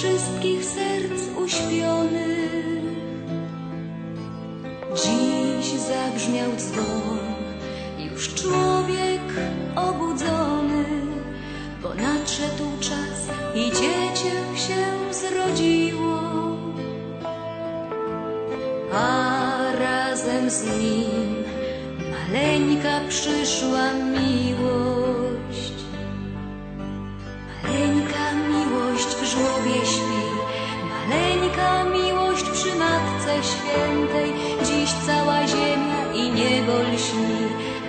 wszystkich serc uśpionych. Dziś zabrzmiał dzwon, już człowiek obudzony, bo nadszedł czas i dziecię się zrodziło. A razem z nim maleńka przyszła miłość. Niebo lśni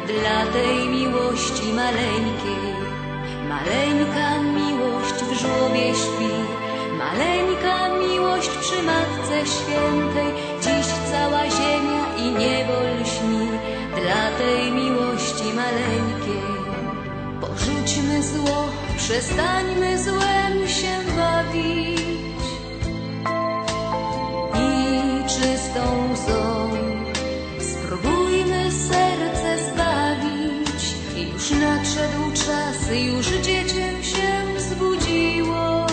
dla tej miłości maleńkiej. Maleńka miłość w żłobie śpi, maleńka miłość przy Matce Świętej. Dziś cała ziemia i niebo lśni dla tej miłości maleńkiej. Porzućmy zło, przestańmy złem się bawić i czystą łzą nadszedł czas, już dziecię się zbudziło,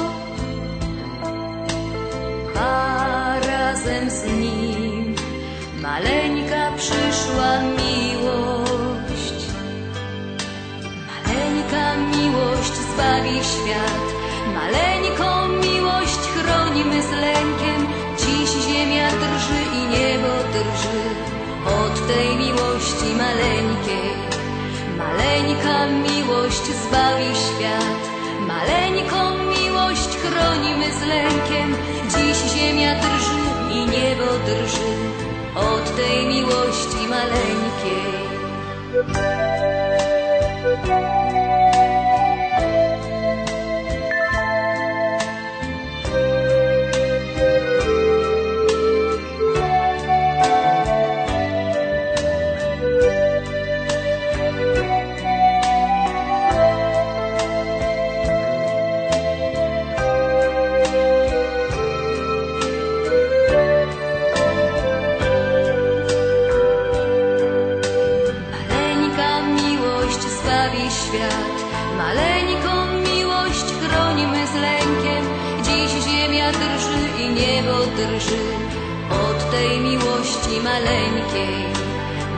a razem z nim maleńka przyszła miłość. Maleńka miłość zbawi świat, maleńką miłość chronimy z lękiem. Dziś ziemia drży i niebo drży od tej miłości maleńkiej. Maleńka miłość zbawi świat, maleńką miłość chronimy z lękiem. Dziś ziemia drży i niebo drży od tej miłości maleńkiej. Świat, maleńką miłość chronimy z lękiem. Dziś ziemia drży i niebo drży od tej miłości maleńkiej.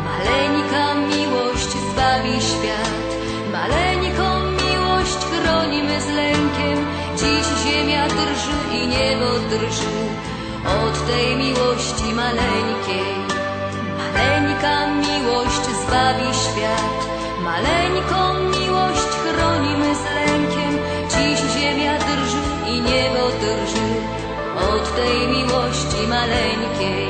Maleńka miłość zbawi świat, maleńką miłość chronimy z lękiem. Dziś ziemia drży i niebo drży od tej miłości maleńkiej. Maleńka miłość zbawi świat, maleńką miłość chronimy z lękiem. Dziś ziemia drży i niebo drży od tej miłości maleńkiej.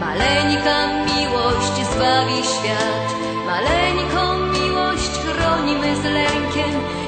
Maleńka miłość zbawi świat, maleńką miłość chronimy z lękiem.